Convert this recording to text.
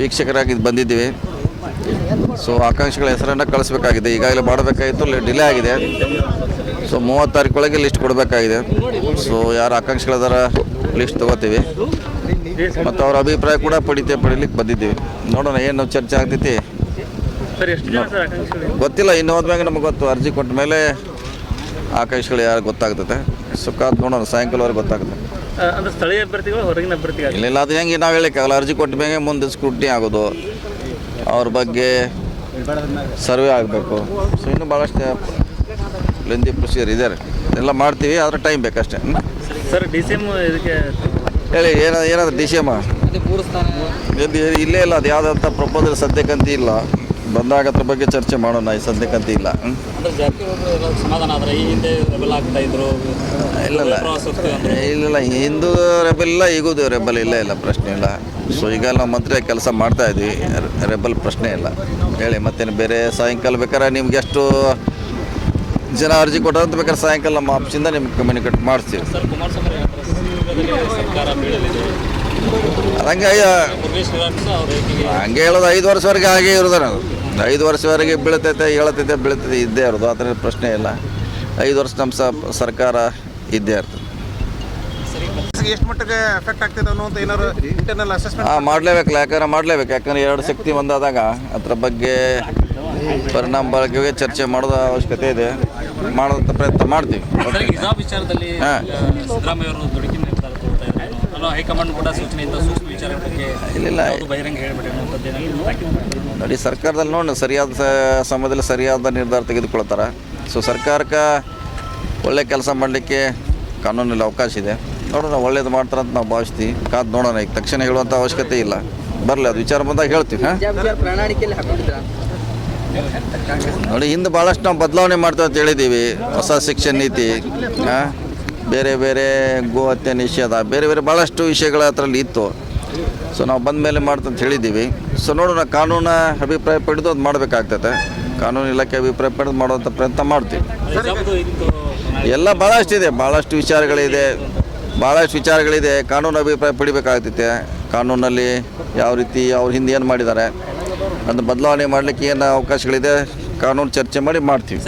ವೀಕ್ಷಕರಾಗಿ ಬಂದಿದ್ದೀವಿ. ಸೊ ಆಕಾಂಕ್ಷಿಗಳ ಹೆಸರನ್ನು ಕಳಿಸ್ಬೇಕಾಗಿದೆ. ಈಗಾಗಲೇ ಮಾಡಬೇಕಾಗಿತ್ತು ಡಿಲೇ ಆಗಿದೆ. ಸೊ ಮೂವತ್ತು ತಾರೀಕೊಳಗೆ ಲಿಸ್ಟ್ ಕೊಡಬೇಕಾಗಿದೆ. ಸೊ ಯಾರು ಆಕಾಂಕ್ಷಿಗಳದಾರ ಲಿಸ್ಟ್ ತೊಗೋತೀವಿ. ಮತ್ತು ಅವರ ಅಭಿಪ್ರಾಯ ಕೂಡ ಪಡಿತೆ ಪಡಿಲಿಕ್ಕೆ ಬಂದಿದ್ದೀವಿ. ನೋಡೋಣ ಏನು ಚರ್ಚೆ ಆಗ್ತೈತಿ. ಗೊತ್ತಿಲ್ಲ ಇನ್ನು ಹೋದ್ಮ್ಯಾಗ ನಮಗೆ ಗೊತ್ತು. ಅರ್ಜಿ ಕೊಟ್ಟ ಮೇಲೆ ಆಕಾಂಕ್ಷಿಗಳು ಯಾರು ಗೊತ್ತಾಗ್ತದೆ. ಸುಖ ನೋಡೋಣ ಸಾಯಂಕಾಲವರೆಗೆ ಗೊತ್ತಾಗುತ್ತೆ. ಅಂದ್ರೆ ಸ್ಥಳೀಯ ಅಭ್ಯರ್ಥಿಗಳು ಹೊರಗಿನ ಅಭ್ಯರ್ಥಿಗಳು? ಇಲ್ಲ ಇಲ್ಲ ಅದು ಹೆಂಗೆ ನಾವು ಹೇಳಿಕ್ಕಾಗಲ್ಲ. ಅರ್ಜಿ ಕೊಟ್ಟ ಮೇಲೆ ಮುಂದೆ ಸ್ಕ್ರೂಟ್ನಿ ಆಗೋದು. ಅವ್ರ ಬಗ್ಗೆ ಸರ್ವೆ ಆಗಬೇಕು. ಸೊ ಇನ್ನೂ ಭಾಳಷ್ಟು ಲೆಂದಿ ಪ್ರೊಸೀಜರ್ ಇದೆ. ಎಲ್ಲ ಮಾಡ್ತೀವಿ ಆದರೆ ಟೈಮ್ ಬೇಕಷ್ಟೇ? ಸರ್ ಡಿ ಸಿ ಎಂ ಇದಕ್ಕೆ ಹೇಳಿ ಏನ ಏನಾದ್ರು ಡಿ ಸಿ ಎಂ ಇಲ್ಲೇ ಇಲ್ಲ ಅದು ಯಾವುದಂತ ಪ್ರಪೋಸಲ್ ಸದ್ಯಕ್ಕಂತ ಇಲ್ಲ. ಬಂದಾಗ ಅದ್ರ ಬಗ್ಗೆ ಚರ್ಚೆ ಮಾಡೋಣ ಈ ಸದ್ಯಕ್ಕಂತ ಇಲ್ಲ. ಇಲ್ಲ ಇಲ್ಲ. ಹಿಂದೂ ರೆಬಲ್ ಇಲ್ಲ ಈಗೂ ರೆಬಲ್ ಇಲ್ಲ ಇಲ್ಲ ಪ್ರಶ್ನೆ ಇಲ್ಲ. ಸೊ ಈಗ ನಾವು ಮಂತ್ರಿ ಕೆಲಸ ಮಾಡ್ತಾ ಇದ್ವಿ. ರೆಬಲ್ ಪ್ರಶ್ನೆ ಇಲ್ಲ. ಹೇಳಿ ಮತ್ತೇನು ಬೇರೆ ಸಾಯಂಕಾಲ ಬೇಕಾದ್ರೆ ನಿಮ್ಗೆ ಎಷ್ಟು ಜನ ಅರ್ಜಿ ಕೊಟ್ಟಂತ ಬೇಕಾದ್ರೆ ಸಾಯಂಕಾಲ ನಮ್ಮ ಆಫೀಸಿಂದ ನಿಮ್ಗೆ ಕಮ್ಯುನಿಕೇಟ್ ಬೀಳಲಿದೆ? ಹಂಗೆ ಹಂಗೆ ಹೇಳೋದು ಐದು ವರ್ಷವರೆಗೆ ಹಾಗೆ ಇರೋದು ನಾವು ಐದು ವರ್ಷವರೆಗೆ ಬೀಳ್ತೈತೆ ಹೇಳತೈತೆ ಬೀಳ್ತೈತೆ ಇದ್ದೇ ಇರೋದು. ಆ ಥರ ಪ್ರಶ್ನೆ ಇಲ್ಲ. ಐದು ವರ್ಷ ನಮ್ಮ ಸ ಸರ್ಕಾರ ಇದ್ದೇ ಇರ್ತದೆ. ಎಷ್ಟು ಮಟ್ಟಿಗೆ ಎಫೆಕ್ಟ್ ಆಗ್ತದೆ ಇಂಟರ್ನಲ್ ಅಸೆಸ್ಮೆಂಟ್ ಹಾಂ ಮಾಡಲೇಬೇಕಲ್ಲ ಯಾಕಂದ್ರೆ ಮಾಡಲೇಬೇಕು. ಯಾಕಂದ್ರೆ ಎರಡು ಶಕ್ತಿ ಒಂದಾದಾಗ ಅದ್ರ ಬಗ್ಗೆ ಪರಿಣಾಮ ಬಳಕೆಗೆ ಚರ್ಚೆ ಮಾಡೋದ ಅವಶ್ಯಕತೆ ಇದೆ. ಮಾಡೋದಂಥ ಪ್ರಯತ್ನ ಮಾಡ್ತೀವಿ. ಹಾ. ಸಿದ್ದರಾಮಯ್ಯ ಅವರು ದುಡುಕಿ ನಿರ್ಧಾರ ತಗೊಳ್ತಾ ಇದ್ದಾರೆ ಅಲ್ಲ ಹೈಕಮಾಂಡ್ ಕೂಡ ಸೂಚನೆಯಿಂದ ಸೂಕ್ಷ್ಮ ವಿಚಾರ ಬಗ್ಗೆ ಇಲ್ಲ. ಯಾವುದು ಬಹಿರಂಗ ಹೇಳ್ಬೇಡಿ ಅನ್ನುವಂಥದ್ದು ಏನಾದ್ರು ನೋಡಿ ಸರ್ಕಾರದಲ್ಲಿ ನೋಡಿ ಸರಿಯಾದ ಸಮಯದಲ್ಲಿ ಸರಿಯಾದ ನಿರ್ಧಾರ ತೆಗೆದುಕೊಳ್ತಾರೆ. ಸೊ ಸರ್ಕಾರಕ್ಕೆ ಒಳ್ಳೆ ಕೆಲಸ ಮಾಡಲಿಕ್ಕೆ ಕಾನೂನಲ್ಲಿ ಅವಕಾಶ ಇದೆ. ನೋಡೋಣ ಒಳ್ಳೇದು ಮಾಡ್ತಾರೆ ಅಂತ ನಾವು ಭಾವಿಸ್ತೀವಿ. ಕಾದು ನೋಡೋಣ ಈಗ ತಕ್ಷಣ ಹೇಳುವಂಥ ಅವಶ್ಯಕತೆ ಇಲ್ಲ. ಬರಲಿ ಅದು ವಿಚಾರ ಬಂದಾಗ ಹೇಳ್ತೀವಿ ಹಾಂ? ನೋಡಿ ಹಿಂದೆ ಭಾಳಷ್ಟು ನಾವು ಬದಲಾವಣೆ ಮಾಡ್ತೇವೆ ಅಂತ ಹೇಳಿದ್ದೀವಿ. ಹೊಸ ಶಿಕ್ಷಣ ನೀತಿ ಆ, ಬೇರೆ ಬೇರೆ ಗೋ ಹತ್ಯೆ ನಿಷೇಧ, ಬೇರೆ ಬೇರೆ ಭಾಳಷ್ಟು ವಿಷಯಗಳ ಅದರಲ್ಲಿ ಇತ್ತು. ಸೊ ನಾವು ಬಂದ ಮೇಲೆ ಮಾಡ್ತಂತ ಹೇಳಿದ್ದೀವಿ ಸೊ ನೋಡೋಣ, ಕಾನೂನ ಅಭಿಪ್ರಾಯ ಪಡೆದು ಅದು ಮಾಡಬೇಕಾಗ್ತದೆ ಕಾನೂನು ಇಲಾಖೆ ಅಭಿಪ್ರಾಯ ಪಡೆದು ಮಾಡುವಂಥ ಪ್ರಯತ್ನ ಮಾಡ್ತೀವಿ. ಎಲ್ಲ ಭಾಳಷ್ಟು ಇದೆ ಭಾಳಷ್ಟು ವಿಚಾರಗಳಿದೆ ಭಾಳಷ್ಟು ವಿಚಾರಗಳಿದೆ. ಕಾನೂನು ಅಭಿಪ್ರಾಯ ಪಡಿಬೇಕಾಗ್ತೈತೆ. ಕಾನೂನಲ್ಲಿ ಯಾವ ರೀತಿ ಅವ್ರ ಹಿಂದೆ ಏನು ಮಾಡಿದ್ದಾರೆ ಅದನ್ನು ಬದಲಾವಣೆ ಮಾಡಲಿಕ್ಕೆ ಏನು ಅವಕಾಶಗಳಿದೆ, ಕಾನೂನು ಚರ್ಚೆ ಮಾಡಿ ಮಾಡ್ತೀವಿ.